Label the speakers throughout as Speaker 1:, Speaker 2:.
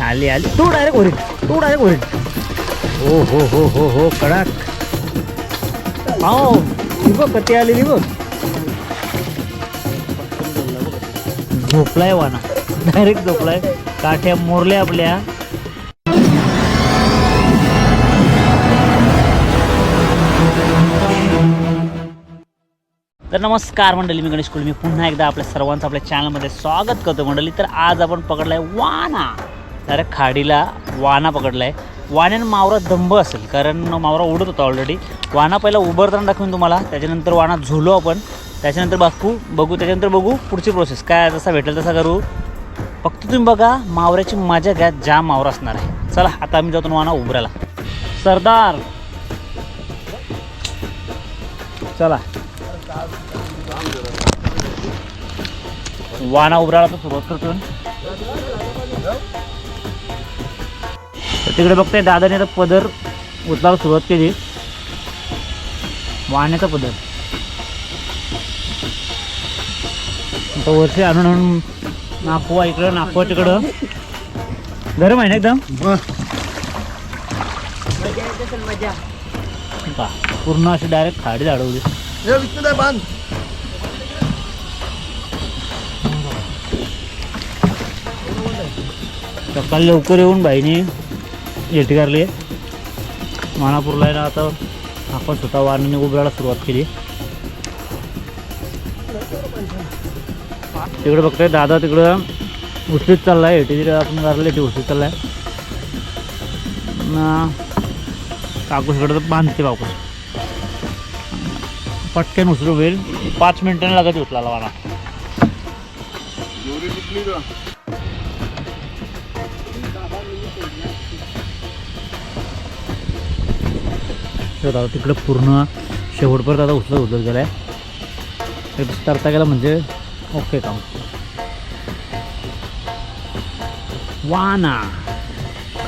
Speaker 1: आली आली. तू डायरेक्ट ओरिन तू डायरेक्ट ओरिन हो हो हो हो हो कडक. हो ही बघ कधी आलेली बघ. झोपलाय वाना. डायरेक्ट झोपलाय. काठ्या मोरल्या आपल्या. तर नमस्कार मंडळी मी गणेश कुल मी पुन्हा एकदा आपल्या सर्वांचं आपल्या चॅनलमध्ये स्वागत करतो मंडळी. तर आज आपण पकडलाय वाना. अरे खाडीला वाना आहे वाण्यानं मावरा दंब असेल कारण मावरा उडत होता ऑलरेडी वाना पहिला उभरताना दाखवून तुम्हाला त्याच्यानंतर वाना झुलो आपण. त्याच्यानंतर बापू बघू त्याच्यानंतर बघू पुढची प्रोसेस काय जसा भेटेल तसा करू. फक्त तुम्ही बघा मावऱ्याची मजा घ्या जाम मावरा असणार आहे. चला आता आम्ही जातो वाना उभरायला. सरदार! चला. वाना उभरायला तर सुरुवात करतो तिकडे बघताय दादाने आता पदर उचलायला सुरुवात केली. वाण्याचा पदर. आता वरती आणून आणून नागपुवा इकडं नागपुवा तिकडं. गरम आहे ना एकदम? का पूर्ण अशी डायरेक्ट खाडी झाडवली सकाळी लवकर येऊन बाईने येटी करली मानापूरला आहे ना आता आपण स्वतः वारणीने उभरायला सुरुवात केली. तिकडे बघताय दादा तिकडं उशीत चाललाय एटी तिकडे आपण घरला एटी उशीत चाललाय. ना काकूस तर बांधते बाकूस पटकन उचलू होईल. पाच मिनिटांनी लागत उचलायला मला तर तिकडं पूर्ण शेवटपर्यंत आता उचलत उचलत गेलाय आहे तरता गेला म्हणजे ओके काम. वाना.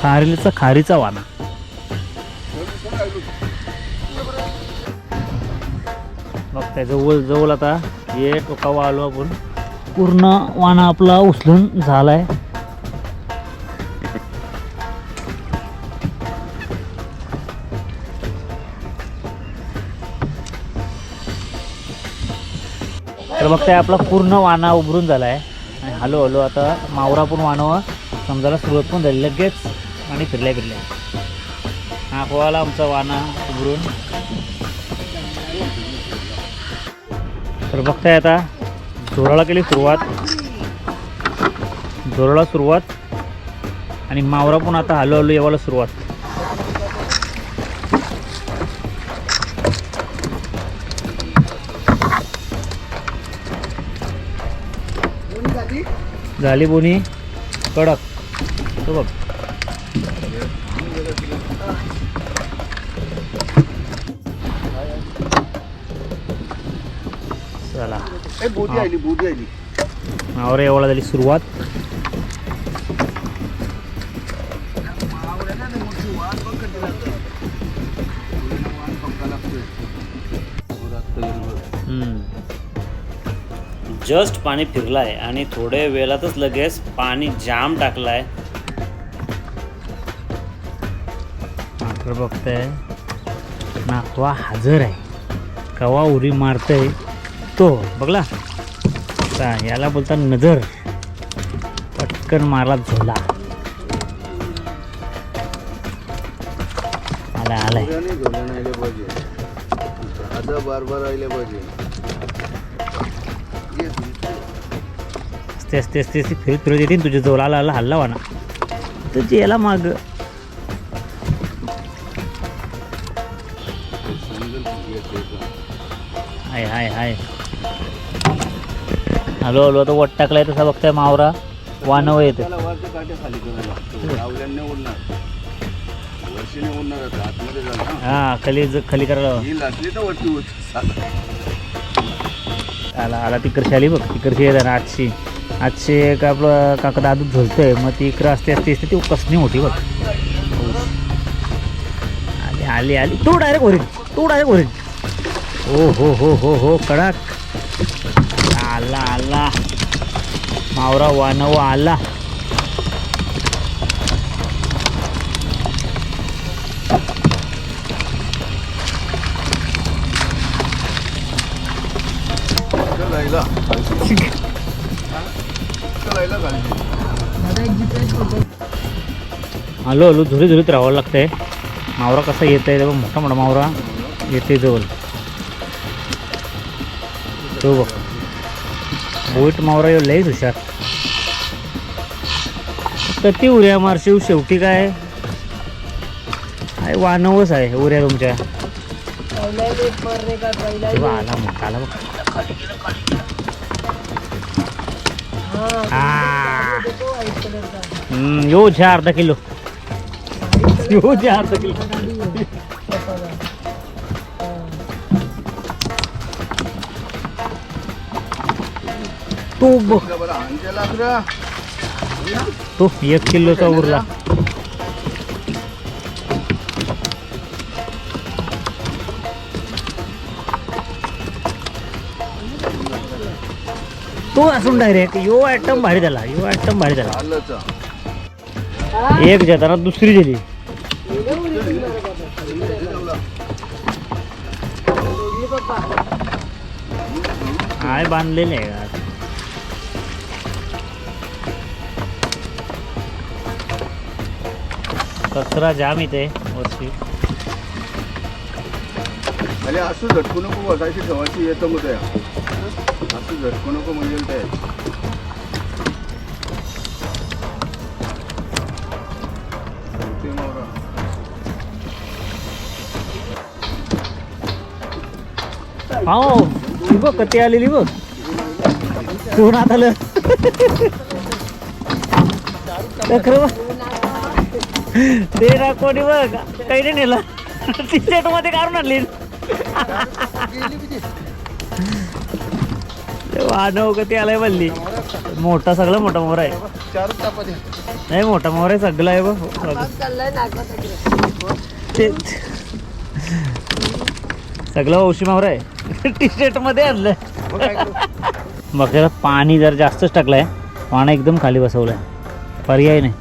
Speaker 1: खारीचा खारीचा वाना. बघ त्या जवळ जवळ आता एक टोकावा आलो आपण. पूर्ण वाना आपला उचलून झालाय. तर बघताय आपला पूर्ण वाना उभरून झाला आहे आणि हळूहळू आता मावरा पण वानावं समजायला सुरुवात पण झाली. लगेच आणि फिरल्या फिरल्या. हा पोवाला आमचा वाना उभरून. तर बघताय आता झोराळा केली सुरुवात. झोराळा सुरुवात. आणि मावरा पण आता हळूहळू येवायला सुरुवात. झाली बोनी. कडक. तो बघ. चला.
Speaker 2: बोधी आली बोधी आली.
Speaker 1: मावर एवढा झाली सुरुवात. जस्ट पाणी फिरलाय आणि थोड्या वेळातच लगेच पाणी जाम टाकलाय. मात्र बघताय. नाकवा हजर आहे. कवा उरी मारतय तो बघला. याला बोलतात नजर. पटकन मारला झोला. आला आलाय
Speaker 2: बार बार आले पाहिजे.
Speaker 1: असते असते असते फिरत फिरत येते तुझ्या जोला आला आला हल्ला वाना. तुझी याला माग. हाय हाय हाय. हॅलो हॅलो आता वट टाकलाय तसा बघताय मावरा. वानव येते. हा. खाली खाली करायला आला आला तिकडची आली बघ. तिकडची येत ना आजचे एक आपलं काका दादू झुलतंय मग ती इकडं असते असते असते ती कसणी होती बघ. आली आली आली. तो डायरेक्ट वरील तो डायरेक्ट वरील. हो हो हो हो हो कडक. आला आला. मावरा वानव आला. हलो हलो झुरी झुरीत राहावं लागतंय. मावरा कसा येत आहे तेव्हा मोठा मोठा मावरा येते जवळ. तो बघ. बोईट मावरा येऊ लईच हुशार. तर ती उऱ्या मारशिव शेवटी काय? आहे वानवच आहे उऱ्या तुमच्या. आला मोठा आला बघ. हम्म, यो झ्या अर्धा किलो. यो तो बघ
Speaker 2: बरं अंजेला अकरा
Speaker 1: तो एक किलोचा उरला. तो असून डायरेक्ट यो आयटम भारी झाला यो आयटम भारी झाला. एक जाताना दुसरी दिली. काय बांधलेले आहे कचरा जाम इथे वरती.
Speaker 2: अरे असं झटकू नको बसायची ठेवायची येतं मग असं झटकू नको म्हणजे ते. ते.
Speaker 1: हो ती बघ कती आलेली बघ. कोण आत आलं तर खरं बघ. ते ना कोणी बघ. काही नाही नेलं. टी शर्टमध्ये काढून आणली. वानव कधी आलाय बल्ली मोठा सगळं मोठा मोर आहे. नाही मोठा मोर आहे सगळं आहे बघ. ते सगळं औशी मावर आहे. टी शर्टमध्ये आणलं मग त्याला पाणी जर जास्तच टाकलंय. पाणी एकदम खाली बसवलंय. पर्याय नाही.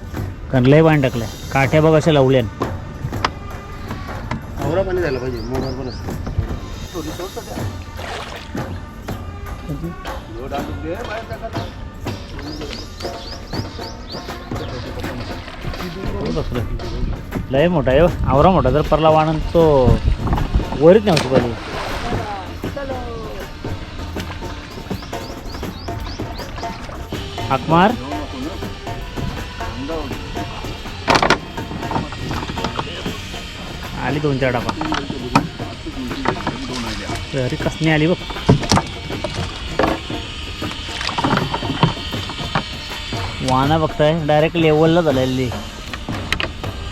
Speaker 1: कारण लय पाणी टाकलंय. काठ्या बघ अशा लावल्या
Speaker 2: पाणी झालं पाहिजे.
Speaker 1: लय मोठा आहे हो. आवरा मोठा जर परला वाणन तो वरीच नव्हती पाहिजे
Speaker 2: हाकमार
Speaker 1: आली दोन चार डाबा. अरे कसणी आली बघ. वाना बघताय. डायरेक्ट लेवलला झालेली.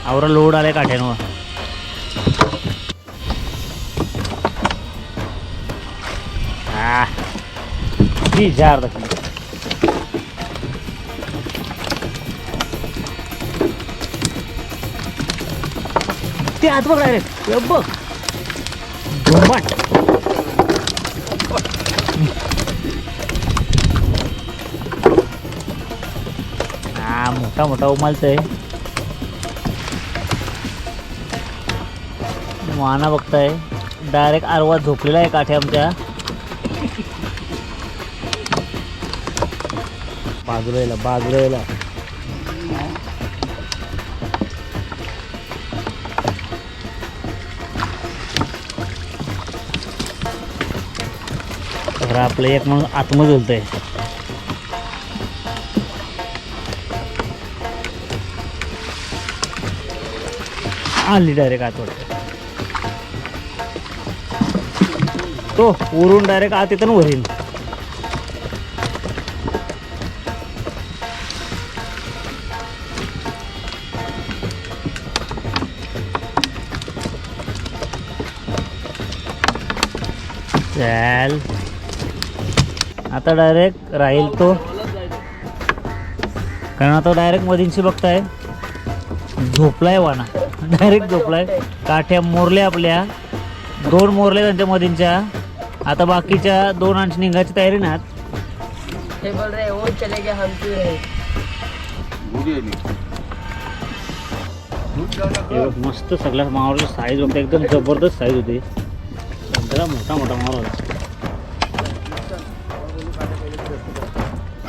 Speaker 1: आवरा लोड आलाय काठ्यांवर हा ती जार दाखवली. ते आत बघ डायरेक्ट बघ. घुमट. मोठा मोठा उमालच आहे वाना बघताय. डायरेक्ट आरवा झोपलेला आहे काठे आमच्या. बाजूला यायला बाजूला यायला आपलं एक म्हणून आतमध्ये झुलतंय. आली डायरेक्ट आत वाटतं तो उरून डायरेक्ट आत येतं ना वरील चल. आता डायरेक्ट राहील तो. कारण आता डायरेक्ट मधींशी बघताय झोपलाय वाना. डायरेक्ट झोपलाय. काठ्या मोरल्या आपल्या. दोन मोरल्या त्यांच्या मधींच्या आता बाकीच्या दोन अंश निघायची तयारी ना
Speaker 3: ये बोल रहे वो चले गए हम क्यों रहे
Speaker 2: दूध येईल. दूध जाऊ नका.
Speaker 1: बघ, मस्त सगळ्या मावरची साईज बघता एकदम जबरदस्त साईज होती. सगळा मोठा मोठा मावर होता.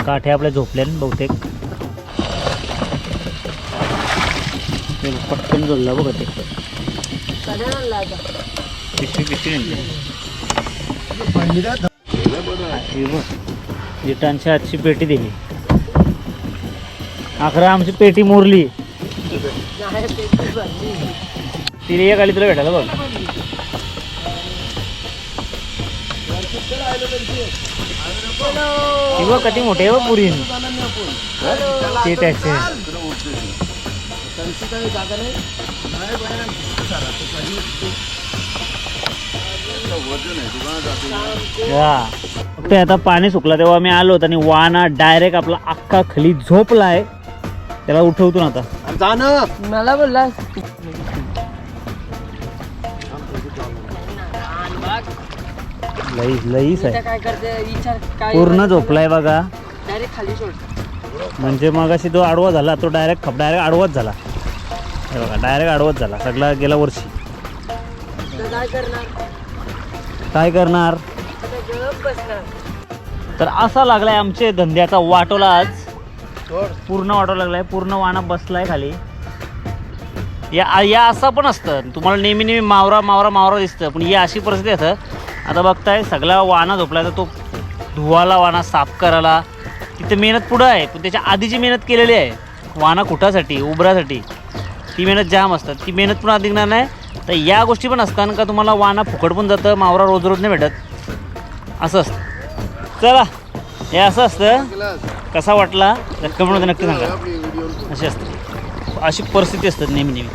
Speaker 1: काठे आपल्या झोपल्या बहुतेक.
Speaker 2: आहे.
Speaker 1: हे बघ जिटांच्या आजची पेटी दिली. अकरा आमची पेटी मोरली.
Speaker 3: नाही पेटी भरली
Speaker 1: तिने एक आली तुला भेटायला बघ. ती बघ कधी मोठी पुरी ते त्याचे.
Speaker 2: वजन आहे दुकानात जातो
Speaker 1: हा ते आता पाणी सुकलं तेव्हा मी आलो होतो आणि वाना डायरेक्ट आपला अख्खा खाली झोपलाय. त्याला उठवतो ना आता.
Speaker 3: मला बोलला
Speaker 1: लईच लईच आहे.
Speaker 3: काय करते? विचार काय
Speaker 1: पूर्ण झोपलाय बघा.
Speaker 3: डायरेक्ट खाली सोड.
Speaker 1: म्हणजे मग अशी तो आडवा झाला तो डायरेक्ट खप डायरेक्ट आडवाच झाला. हे बघा डायरेक्ट आडवाच झाला सगळा गेल्या वर्षी.
Speaker 3: काय करणार?
Speaker 1: काय करणार?
Speaker 3: आता गप बसणार.
Speaker 1: तर असा लागलाय आमचे धंद्याचा वाटोला आज. पूर्ण वाटोला लागलाय पूर्ण वाना बसलाय खाली. या या असं पण असतं. तुम्हाला नेहमी नेहमी मावरा मावरा मावरा दिसतं पण या अशी परिस्थिती असतं आता बघताय सगळा वाना झोपलाय तर तो धुवाला वाना साफ करायला तिथे मेहनत पुढं आहे पण त्याच्या आधीची मेहनत केलेली आहे वाना कुठासाठी उबरासाठी ती मेहनत जाम असतात. ती मेहनत पण निघणार नाही. तर या गोष्टी पण असतात का तुम्हाला वाना फुकट पण जातं मावरा रोज रोज नाही भेटत? असं असतं. चला हे असं असतं. कसा वाटला? कमेंटमध्ये नक्की सांगा. अशी असते. अशी परिस्थिती असतात नेहमी नेहमी.